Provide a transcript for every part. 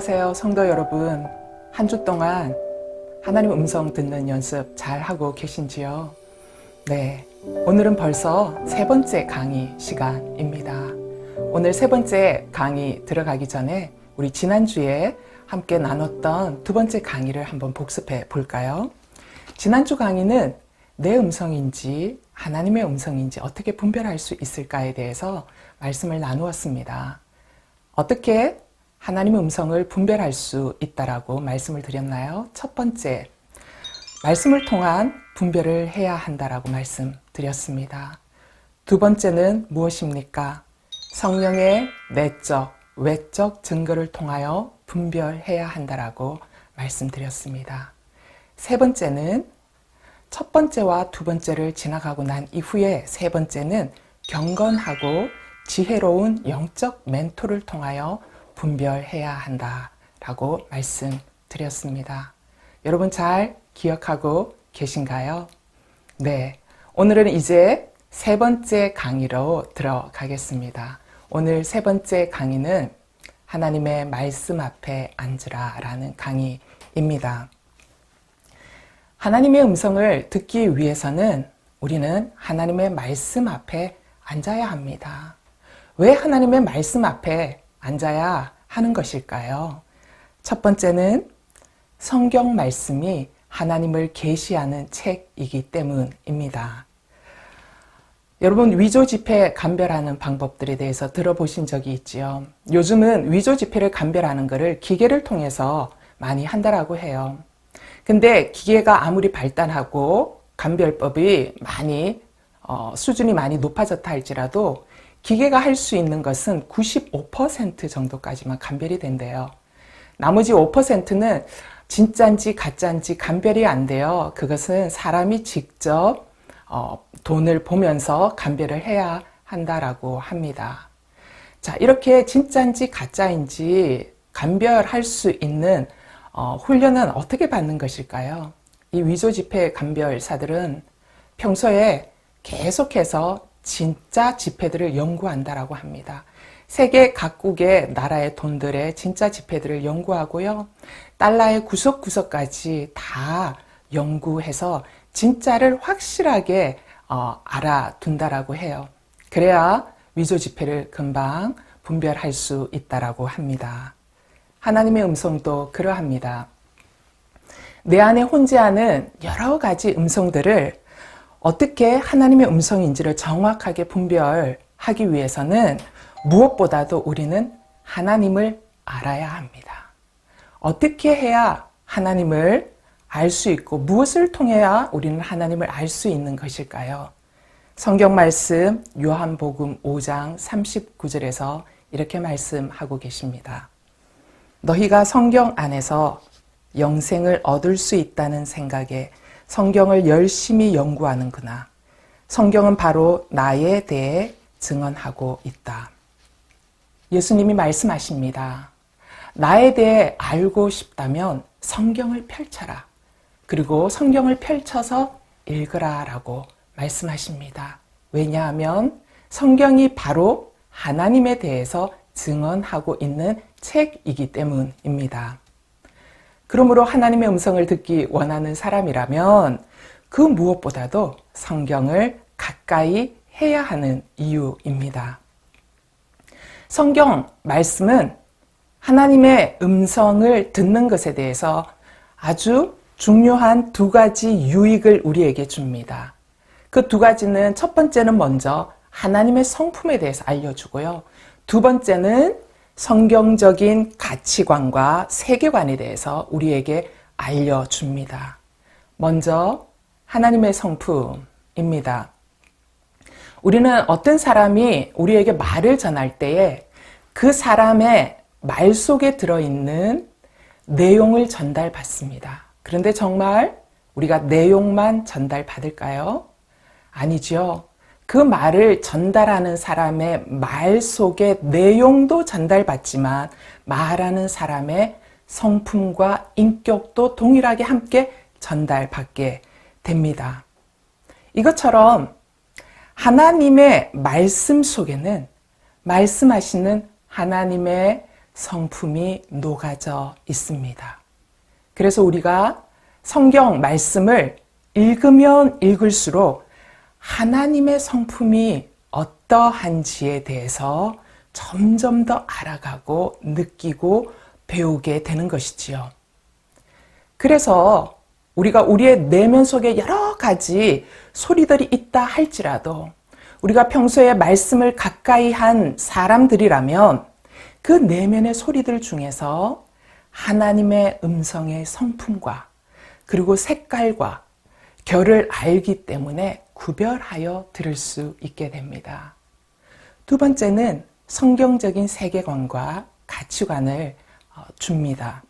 안녕하세요, 성도 여러분. 한 주 동안 하나님 음성 듣는 연습 잘 하고 계신지요? 네. 오늘은 벌써 세 번째 강의 시간입니다. 오늘 세 번째 강의 들어가기 전에 우리 지난주에 함께 나눴던 두 번째 강의를 한번 복습해 볼까요? 지난주 강의는 내 음성인지 하나님의 음성인지 어떻게 분별할 수 있을까에 대해서 말씀을 나누었습니다. 어떻게 하나님의 음성을 분별할 수 있다라고 말씀을 드렸나요? 첫 번째, 말씀을 통한 분별을 해야 한다라고 말씀드렸습니다. 두 번째는 무엇입니까? 성령의 내적, 외적 증거를 통하여 분별해야 한다라고 말씀드렸습니다. 세 번째는 첫 번째와 두 번째를 지나가고 난 이후에 세 번째는 경건하고 지혜로운 영적 멘토를 통하여 분별해야 한다라고 말씀드렸습니다. 여러분 잘 기억하고 계신가요? 네. 오늘은 이제 세 번째 강의로 들어가겠습니다. 오늘 세 번째 강의는 하나님의 말씀 앞에 앉으라 라는 강의입니다. 하나님의 음성을 듣기 위해서는 우리는 하나님의 말씀 앞에 앉아야 합니다. 왜 하나님의 말씀 앞에 앉아야 하는 것일까요? 첫 번째는 성경 말씀이 하나님을 계시하는 책이기 때문입니다. 여러분 위조 지폐 감별하는 방법들에 대해서 들어보신 적이 있지요. 요즘은 위조 지폐를 감별하는 것을 기계를 통해서 많이 한다라고 해요. 근데 기계가 아무리 발달하고 감별법이 많이 어, 수준이 많이 높아졌다 할지라도 기계가 할 수 있는 것은 95% 정도까지만 감별이 된대요. 나머지 5%는 진짜인지 가짜인지 감별이 안 돼요. 그것은 사람이 직접 어, 돈을 보면서 감별을 해야 한다라고 합니다. 자, 이렇게 진짜인지 가짜인지 감별할 수 있는 어, 훈련은 어떻게 받는 것일까요? 이 위조 지폐 감별사들은 평소에 계속해서 진짜 지폐들을 연구한다라고 합니다. 세계 각국의 나라의 돈들의 진짜 지폐들을 연구하고요. 달러의 구석구석까지 다 연구해서 진짜를 확실하게 어, 알아둔다라고 해요. 그래야 위조 지폐를 금방 분별할 수 있다라고 합니다. 하나님의 음성도 그러합니다. 내 안에 혼재하는 여러 가지 음성들을 어떻게 하나님의 음성인지를 정확하게 분별하기 위해서는 무엇보다도 우리는 하나님을 알아야 합니다. 어떻게 해야 하나님을 알 수 있고 무엇을 통해야 우리는 하나님을 알 수 있는 것일까요? 성경 말씀 요한복음 5장 39절에서 이렇게 말씀하고 계십니다. 너희가 성경 안에서 영생을 얻을 수 있다는 생각에 성경을 열심히 연구하는구나. 성경은 바로 나에 대해 증언하고 있다. 예수님이 말씀하십니다. 나에 대해 알고 싶다면 성경을 펼쳐라. 그리고 성경을 펼쳐서 읽으라 라고 말씀하십니다. 왜냐하면 성경이 바로 하나님에 대해서 증언하고 있는 책이기 때문입니다. 그러므로 하나님의 음성을 듣기 원하는 사람이라면 그 무엇보다도 성경을 가까이 해야 하는 이유입니다. 성경 말씀은 하나님의 음성을 듣는 것에 대해서 아주 중요한 두 가지 유익을 우리에게 줍니다. 그 두 가지는 첫 번째는 먼저 하나님의 성품에 대해서 알려주고요. 두 번째는 성경적인 가치관과 세계관에 대해서 우리에게 알려줍니다. 먼저 하나님의 성품입니다. 우리는 어떤 사람이 우리에게 말을 전할 때에 그 사람의 말 속에 들어있는 내용을 전달받습니다. 그런데 정말 우리가 내용만 전달받을까요? 아니죠. 그 말을 전달하는 사람의 말 속의 내용도 전달받지만 말하는 사람의 성품과 인격도 동일하게 함께 전달받게 됩니다. 이것처럼 하나님의 말씀 속에는 말씀하시는 하나님의 성품이 녹아져 있습니다. 그래서 우리가 성경 말씀을 읽으면 읽을수록 하나님의 성품이 어떠한지에 대해서 점점 더 알아가고 느끼고 배우게 되는 것이지요. 그래서 우리가 우리의 내면 속에 여러 가지 소리들이 있다 할지라도 우리가 평소에 말씀을 가까이 한 사람들이라면 그 내면의 소리들 중에서 하나님의 음성의 성품과 그리고 색깔과 결을 알기 때문에 구별하여 들을 수 있게 됩니다. 두 번째는 성경적인 세계관과 가치관을 어, 줍니다.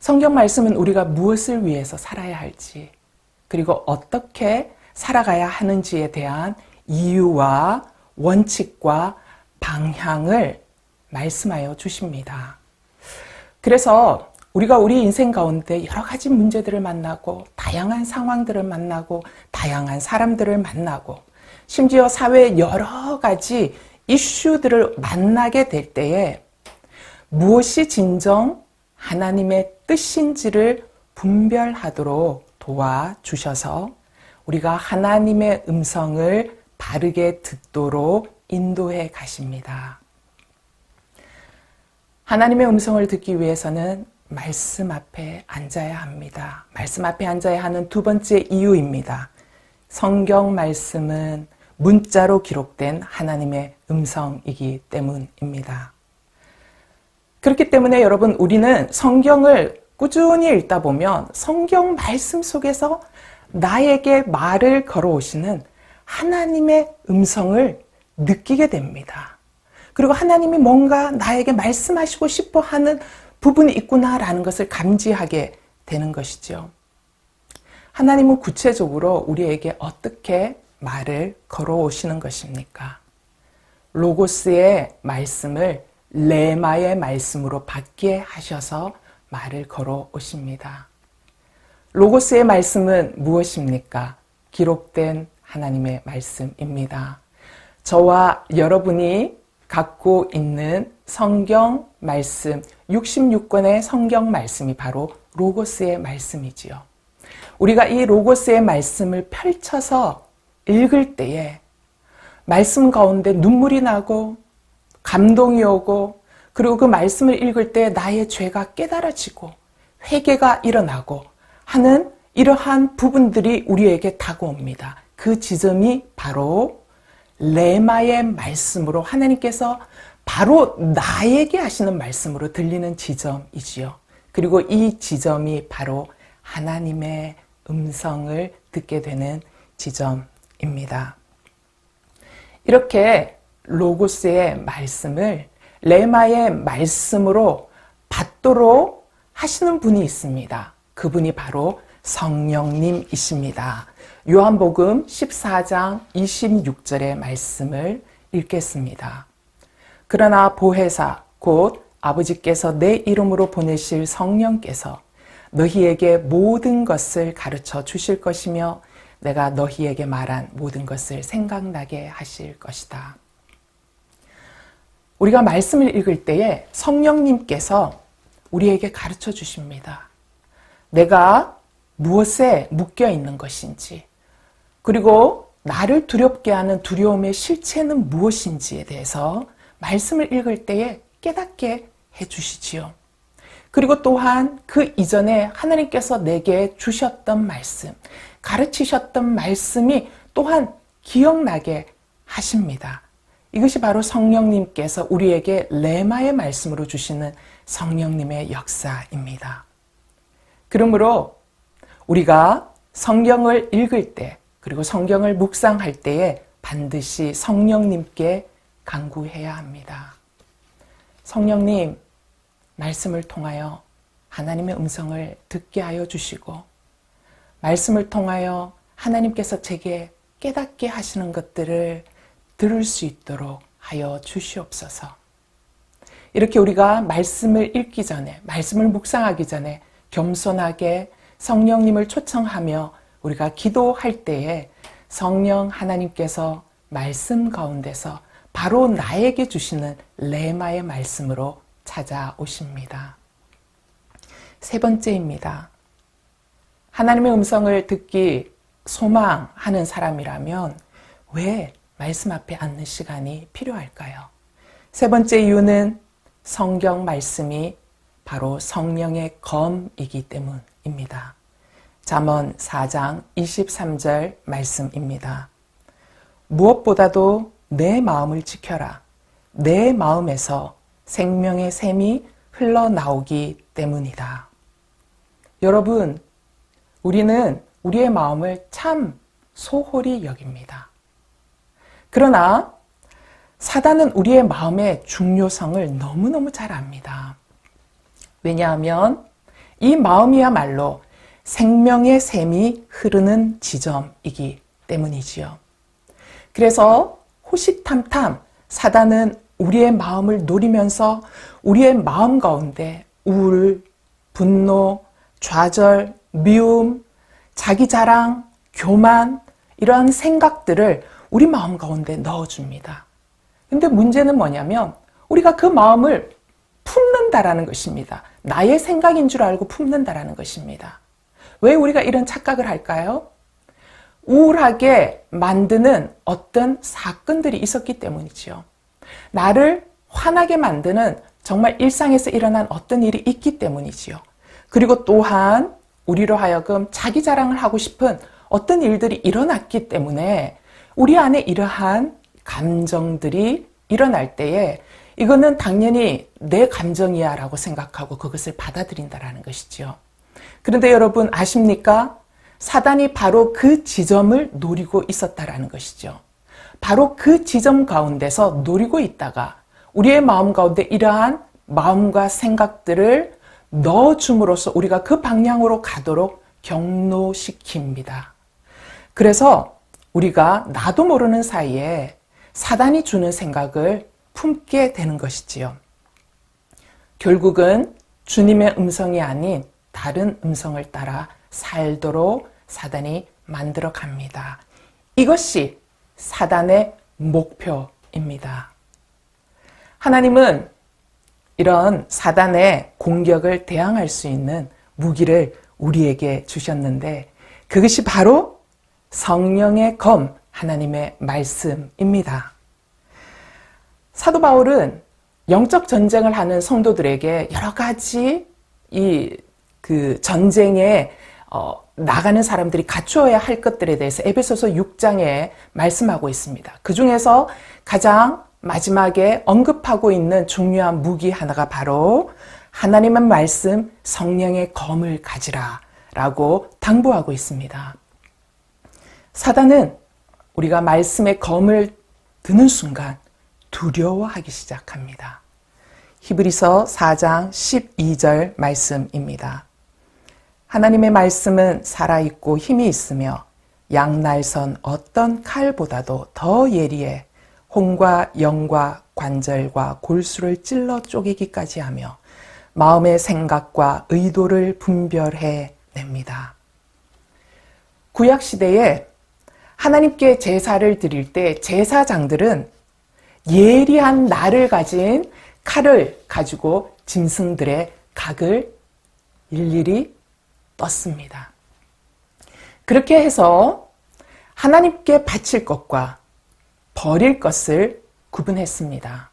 성경 말씀은 우리가 무엇을 위해서 살아야 할지, 그리고 어떻게 살아가야 하는지에 대한 이유와 원칙과 방향을 말씀하여 주십니다. 그래서 우리가 우리 인생 가운데 여러 가지 문제들을 만나고, 다양한 상황들을 만나고, 다양한 사람들을 만나고, 심지어 사회의 여러 가지 이슈들을 만나게 될 때에 무엇이 진정 하나님의 뜻인지를 분별하도록 도와주셔서 우리가 하나님의 음성을 바르게 듣도록 인도해 가십니다. 하나님의 음성을 듣기 위해서는 말씀 앞에 앉아야 합니다. 말씀 앞에 앉아야 하는 두 번째 이유입니다. 성경 말씀은 문자로 기록된 하나님의 음성이기 때문입니다. 그렇기 때문에 여러분, 우리는 성경을 꾸준히 읽다 보면 성경 말씀 속에서 나에게 말을 걸어오시는 하나님의 음성을 느끼게 됩니다. 그리고 하나님이 뭔가 나에게 말씀하시고 싶어 하는 부분이 있구나라는 것을 감지하게 되는 것이죠. 하나님은 구체적으로 우리에게 어떻게 말을 걸어오시는 것입니까? 로고스의 말씀을 레마의 말씀으로 받게 하셔서 말을 걸어오십니다. 로고스의 말씀은 무엇입니까? 기록된 하나님의 말씀입니다. 저와 여러분이 갖고 있는 성경 말씀, 66권의 성경 말씀이 바로 로고스의 말씀이지요. 우리가 이 로고스의 말씀을 펼쳐서 읽을 때에 말씀 가운데 눈물이 나고 감동이 오고 그리고 그 말씀을 읽을 때 나의 죄가 깨달아지고 회개가 일어나고 하는 이러한 부분들이 우리에게 다가옵니다. 그 지점이 바로 레마의 말씀으로 하나님께서 바로 나에게 하시는 말씀으로 들리는 지점이지요. 그리고 이 지점이 바로 하나님의 음성을 듣게 되는 지점입니다. 이렇게 로고스의 말씀을 레마의 말씀으로 받도록 하시는 분이 있습니다. 그분이 바로 성령님이십니다. 요한복음 14장 26절의 말씀을 읽겠습니다. 그러나 보혜사 곧 아버지께서 내 이름으로 보내실 성령께서 너희에게 모든 것을 가르쳐 주실 것이며 내가 너희에게 말한 모든 것을 생각나게 하실 것이다. 우리가 말씀을 읽을 때에 성령님께서 우리에게 가르쳐 주십니다. 내가 무엇에 묶여 있는 것인지, 그리고 나를 두렵게 하는 두려움의 실체는 무엇인지에 대해서 말씀을 읽을 때에 깨닫게 해 주시지요. 그리고 또한 그 이전에 하나님께서 내게 주셨던 말씀, 가르치셨던 말씀이 또한 기억나게 하십니다. 이것이 바로 성령님께서 우리에게 레마의 말씀으로 주시는 성령님의 역사입니다. 그러므로 우리가 성경을 읽을 때 그리고 성경을 묵상할 때에 반드시 성령님께 간구해야 합니다. 성령님, 말씀을 통하여 하나님의 음성을 듣게 하여 주시고, 말씀을 통하여 하나님께서 제게 깨닫게 하시는 것들을 들을 수 있도록 하여 주시옵소서. 이렇게 우리가 말씀을 읽기 전에, 말씀을 묵상하기 전에 겸손하게 성령님을 초청하며 우리가 기도할 때에 성령 하나님께서 말씀 가운데서 바로 나에게 주시는 레마의 말씀으로 찾아오십니다. 세 번째입니다. 하나님의 음성을 듣기 소망하는 사람이라면 왜 말씀 앞에 앉는 시간이 필요할까요? 세 번째 이유는 성경 말씀이 바로 성령의 검이기 때문 입니다. 잠언 4장 23절 말씀입니다. 무엇보다도 내 마음을 지켜라. 내 마음에서 생명의 샘이 흘러나오기 때문이다. 여러분, 우리는 우리의 마음을 참 소홀히 여깁니다. 그러나 사단은 우리의 마음의 중요성을 너무너무 잘 압니다. 왜냐하면 이 마음이야말로 생명의 샘이 흐르는 지점이기 때문이지요. 그래서 호시탐탐 사단은 우리의 마음을 노리면서 우리의 마음 가운데 우울, 분노, 좌절, 미움, 자기 자랑, 교만, 이러한 생각들을 우리 마음 가운데 넣어줍니다. 근데 문제는 뭐냐면 우리가 그 마음을 품는다라는 것입니다. 나의 생각인 줄 알고 품는다라는 것입니다. 왜 우리가 이런 착각을 할까요? 우울하게 만드는 어떤 사건들이 있었기 때문이지요. 나를 화나게 만드는 정말 일상에서 일어난 어떤 일이 있기 때문이지요. 그리고 또한 우리로 하여금 자기 자랑을 하고 싶은 어떤 일들이 일어났기 때문에 우리 안에 이러한 감정들이 일어날 때에 이거는 당연히 내 감정이야 라고 생각하고 그것을 받아들인다라는 것이지요. 그런데 여러분 아십니까? 사단이 바로 그 지점을 노리고 있었다라는 것이죠. 바로 그 지점 가운데서 노리고 있다가 우리의 마음 가운데 이러한 마음과 생각들을 넣어줌으로써 우리가 그 방향으로 가도록 경로시킵니다. 그래서 우리가 나도 모르는 사이에 사단이 주는 생각을 품게 되는 것이지요. 결국은 주님의 음성이 아닌 다른 음성을 따라 살도록 사단이 만들어 갑니다. 이것이 사단의 목표입니다. 하나님은 이런 사단의 공격을 대항할 수 있는 무기를 우리에게 주셨는데 그것이 바로 성령의 검, 하나님의 말씀입니다. 사도 바울은 영적 전쟁을 하는 성도들에게 여러 가지 이 그 전쟁에 어, 나가는 사람들이 갖추어야 할 것들에 대해서 에베소서 6장에 말씀하고 있습니다. 그 중에서 가장 마지막에 언급하고 있는 중요한 무기 하나가 바로 하나님의 말씀 성령의 검을 가지라 라고 당부하고 있습니다. 사단은 우리가 말씀의 검을 드는 순간 두려워하기 시작합니다. 히브리서 4장 12절 말씀입니다. 하나님의 말씀은 살아있고 힘이 있으며 양날선 어떤 칼보다도 더 예리해 혼과 영과 관절과 골수를 찔러 쪼개기까지 하며 마음의 생각과 의도를 분별해 냅니다. 구약 시대에 하나님께 제사를 드릴 때 제사장들은 예리한 날을 가진 칼을 가지고 짐승들의 각을 일일이 떴습니다. 그렇게 해서 하나님께 바칠 것과 버릴 것을 구분했습니다.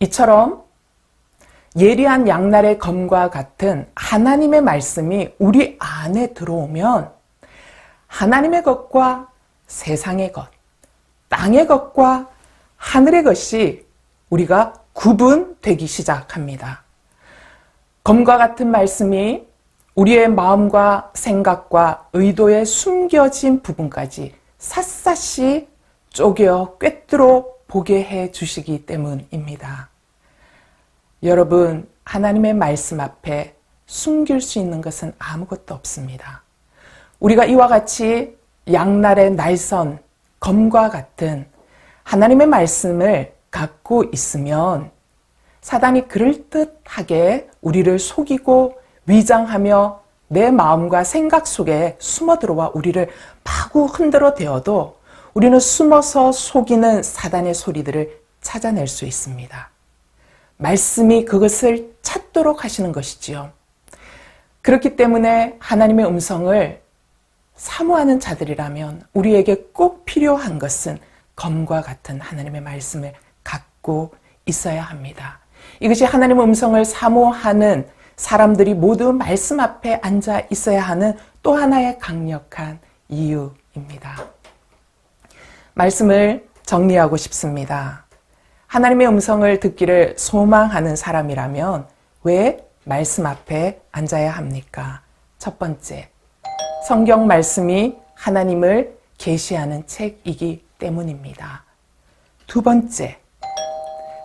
이처럼 예리한 양날의 검과 같은 하나님의 말씀이 우리 안에 들어오면 하나님의 것과 세상의 것, 땅의 것과 하늘의 것이 우리가 구분되기 시작합니다. 검과 같은 말씀이 우리의 마음과 생각과 의도에 숨겨진 부분까지 샅샅이 쪼개 꿰뚫어 보게 해 주시기 때문입니다. 여러분, 하나님의 말씀 앞에 숨길 수 있는 것은 아무것도 없습니다. 우리가 이와 같이 양날의 날선, 검과 같은 하나님의 말씀을 갖고 있으면 사단이 그럴듯하게 우리를 속이고 위장하며 내 마음과 생각 속에 숨어 들어와 우리를 마구 흔들어 대어도 우리는 숨어서 속이는 사단의 소리들을 찾아낼 수 있습니다. 말씀이 그것을 찾도록 하시는 것이지요. 그렇기 때문에 하나님의 음성을 사모하는 자들이라면 우리에게 꼭 필요한 것은 검과 같은 하나님의 말씀을 갖고 있어야 합니다. 이것이 하나님의 음성을 사모하는 사람들이 모두 말씀 앞에 앉아 있어야 하는 또 하나의 강력한 이유입니다. 말씀을 정리하고 싶습니다. 하나님의 음성을 듣기를 소망하는 사람이라면 왜 말씀 앞에 앉아야 합니까? 첫 번째, 성경 말씀이 하나님을 계시하는 책이기 때문입니다. 두 번째,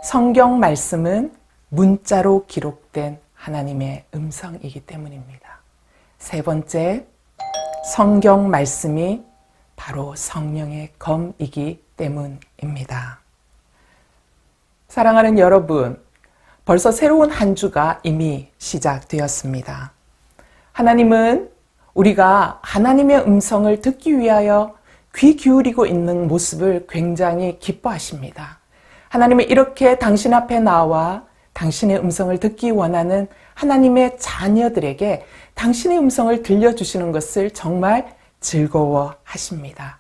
성경 말씀은 문자로 기록된 하나님의 음성이기 때문입니다. 세 번째, 성경 말씀이 바로 성령의 검이기 때문입니다. 사랑하는 여러분, 벌써 새로운 한 주가 이미 시작되었습니다. 하나님은 우리가 하나님의 음성을 듣기 위하여 귀 기울이고 있는 모습을 굉장히 기뻐하십니다. 하나님은 이렇게 당신 앞에 나와 당신의 음성을 듣기 원하는 하나님의 자녀들에게 당신의 음성을 들려주시는 것을 정말 즐거워 하십니다.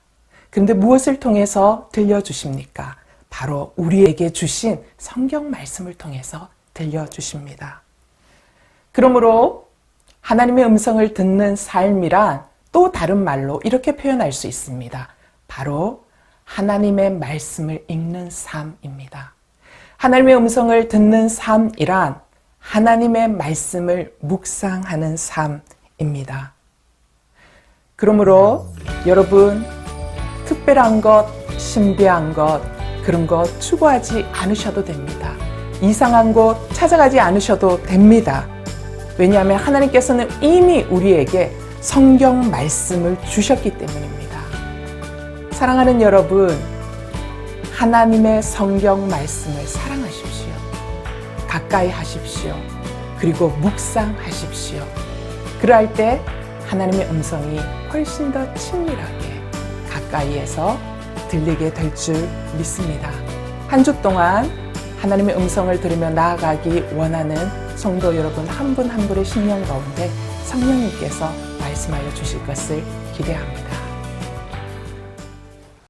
그런데 무엇을 통해서 들려주십니까? 바로 우리에게 주신 성경 말씀을 통해서 들려주십니다. 그러므로 하나님의 음성을 듣는 삶이란 또 다른 말로 이렇게 표현할 수 있습니다. 바로 하나님의 말씀을 읽는 삶입니다. 하나님의 음성을 듣는 삶이란 하나님의 말씀을 묵상하는 삶입니다. 그러므로 여러분, 특별한 것, 신비한 것, 그런 것 추구하지 않으셔도 됩니다. 이상한 곳 찾아가지 않으셔도 됩니다. 왜냐하면 하나님께서는 이미 우리에게 성경 말씀을 주셨기 때문입니다. 사랑하는 여러분, 하나님의 성경 말씀을 사랑하십시오. 가까이 하십시오. 그리고 묵상하십시오. 그럴 때 하나님의 음성이 훨씬 더 친밀하게 가까이에서 들리게 될 줄 믿습니다. 한 주 동안 하나님의 음성을 들으며 나아가기 원하는 성도 여러분 한 분한 분의 심령 가운데 성령님께서 말씀하여 주실 것을 기대합니다.